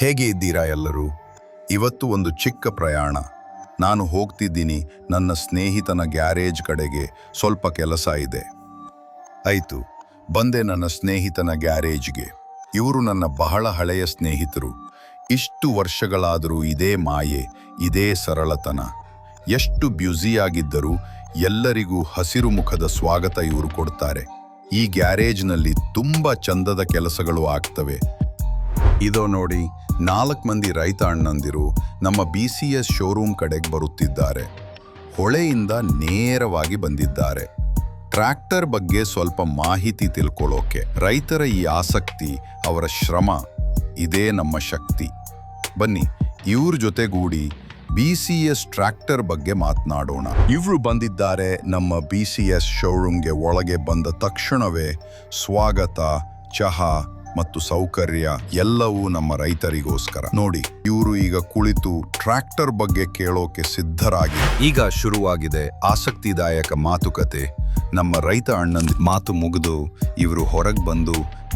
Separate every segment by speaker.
Speaker 1: ಹೇಗೆ ಇದ್ದೀರಾ ಎಲ್ಲರೂ? ಇವತ್ತು ಒಂದು ಚಿಕ್ಕ ಪ್ರಯಾಣ. ನಾನು ಹೋಗ್ತಿದ್ದೀನಿ ನನ್ನ ಸ್ನೇಹಿತನ ಗ್ಯಾರೇಜ್ ಕಡೆಗೆ. ಸ್ವಲ್ಪ ಕೆಲಸ ಇದೆ. ಆಯಿತು. ಬಂದೆ ನನ್ನ ಸ್ನೇಹಿತನ ಗ್ಯಾರೇಜ್ಗೆ. ಇವರು ನನ್ನ ಬಹಳ ಹಳೆಯ ಸ್ನೇಹಿತರು. ಇಷ್ಟು ವರ್ಷಗಳಾದರೂ ಇದೇ ಮಾಯೆ, ಇದೇ ಸರಳತನ. ಎಷ್ಟು ಬ್ಯುಸಿಯಾಗಿದ್ದರೂ ಎಲ್ಲರಿಗೂ ಹಸಿರು ಮುಖದ ಸ್ವಾಗತ ಇವರು ಕೊಡ್ತಾರೆ. ಈ ಗ್ಯಾರೇಜ್ನಲ್ಲಿ ತುಂಬ ಚಂದದ ಕೆಲಸಗಳು ಆಗ್ತವೆ. ಇದೋ ನೋಡಿ ನಾಲ್ಕು ಮಂದಿ ರೈತ ಅಣ್ಣಂದಿರು ನಮ್ಮ ಬಿ ಸಿ ಎಸ್ ಶೋರೂಮ್ ಕಡೆಗೆ ಬರುತ್ತಿದ್ದಾರೆ. ಹೊಳೆಯಿಂದ ನೇರವಾಗಿ ಬಂದಿದ್ದಾರೆ. ಟ್ರ್ಯಾಕ್ಟರ್ ಬಗ್ಗೆ ಸ್ವಲ್ಪ ಮಾಹಿತಿ ತಿಳ್ಕೊಳ್ಳೋಕೆ ರೈತರ ಈ ಆಸಕ್ತಿ, ಅವರ ಶ್ರಮ, ಇದೇ ನಮ್ಮ ಶಕ್ತಿ. ಬನ್ನಿ, ಇವ್ರ ಜೊತೆಗೂಡಿ ಬಿ ಸಿ ಎಸ್ ಟ್ರ್ಯಾಕ್ಟರ್ ಬಗ್ಗೆ ಮಾತನಾಡೋಣ. ಇವರು ಬಂದಿದ್ದಾರೆ ನಮ್ಮ ಬಿ ಸಿ ಎಸ್ ಶೋರೂಮ್ಗೆ ಒಳಗೆ ಬಂದ ತಕ್ಷಣವೇ ಸ್ವಾಗತ, ಚಹಾ ಮತ್ತು ಸೌಕರ್ಯ ಎಲ್ಲವೂ ನಮ್ಮ ರೈತರಿಗೋಸ್ಕರ. ನೋಡಿ, ಇವರು ಈಗ ಕುಳಿತು ಟ್ರ್ಯಾಕ್ಟರ್ ಬಗ್ಗೆ ಕೇಳೋಕೆ ಸಿದ್ಧರಾಗಿ. ಈಗ ಶುರುವಾಗಿದೆ ಆಸಕ್ತಿದಾಯಕ ಮಾತುಕತೆ. ನಮ್ಮ ರೈತ ಅಣ್ಣನ ಮಾತು ಮುಗಿದು ಇವರು ಹೊರಗೆ ಬಂದು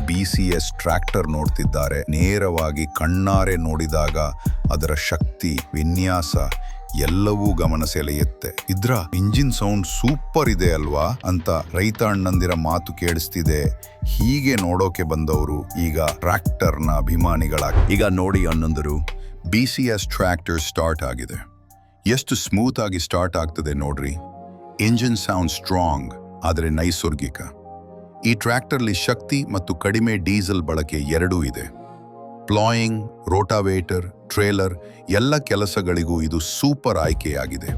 Speaker 1: ಬಿ ಸಿ ಎಸ್ ಟ್ರ್ಯಾಕ್ಟರ್ ನೋಡ್ತಿದ್ದಾರೆ. ನೇರವಾಗಿ ಕಣ್ಣಾರೆ ನೋಡಿದಾಗ ಅದರ ಶಕ್ತಿ, ವಿನ್ಯಾಸ ಎಲ್ಲವೂ ಗಮನ ಸೆಳೆಯುತ್ತೆ. ಇದ್ರ, ಇಂಜಿನ್ ಸೌಂಡ್ ಸೂಪರ್ ಇದೆ ಅಲ್ವಾ? ಅಂತ ರೈತ ಅಣ್ಣಂದಿರ ಮಾತು ಕೇಳಿಸ್ತಿದೆ. ಹೀಗೆ ನೋಡೋಕೆ ಬಂದವರು ಈಗ ಟ್ರ್ಯಾಕ್ಟರ್ನ ಅಭಿಮಾನಿಗಳಾಗಿ. ಈಗ ನೋಡಿ ಅನ್ನೊಂದರು B C S tractor start ಆಗಿದೆ. ಎಷ್ಟು ಸ್ಮೂತ್ ಆಗಿ ಸ್ಟಾರ್ಟ್ ಆಗ್ತದೆ ನೋಡ್ರಿ. ಇಂಜಿನ್ ಸೌಂಡ್ ಸ್ಟ್ರಾಂಗ್, ಆದರೆ ನೈಸರ್ಗಿಕ. ಈ ಟ್ರ್ಯಾಕ್ಟರ್ಲಿ ಶಕ್ತಿ ಮತ್ತು ಕಡಿಮೆ ಡೀಸೆಲ್ ಬಳಕೆ ಎರಡೂ ಇದೆ. ಪ್ಲಾಯಿಂಗ್ ರೋಟಾವೇಟರ್ ಟ್ರೇಲರ್ ಎಲ್ಲ ಕೆಲಸಗಳಿಗೂ ಇದು ಸೂಪರ್ ಆಯ್ಕೆಯಾಗಿದೆ.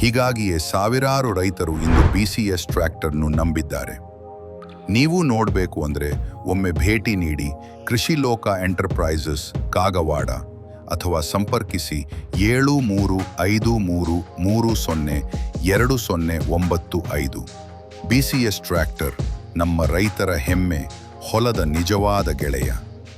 Speaker 1: ಹೀಗಾಗಿಯೇ ಸಾವಿರಾರು ರೈತರು ಇಂದು ಬಿ ಸಿ ಎಸ್ ಟ್ರ್ಯಾಕ್ಟರ್ನು ನಂಬಿದ್ದಾರೆ. ನೀವು ನೋಡಬೇಕು ಅಂದರೆ ಒಮ್ಮೆ ಭೇಟಿ ನೀಡಿ ಕೃಷಿ ಲೋಕ ಎಂಟರ್ಪ್ರೈಸಸ್ ಕಾಗವಾಡ ಅಥವಾ ಸಂಪರ್ಕಿಸಿ ಏಳು ಮೂರು ಐದು ಮೂರು ಮೂರು ಸೊನ್ನೆ ಎರಡು ಸೊನ್ನೆ ಒಂಬತ್ತು ಐದು. ಬಿ ಸಿ ಎಸ್ ಟ್ರ್ಯಾಕ್ಟರ್ ನಮ್ಮ ರೈತರ ಹೆಮ್ಮೆ, ಹೊಲದ ನಿಜವಾದ ಗೆಳೆಯ.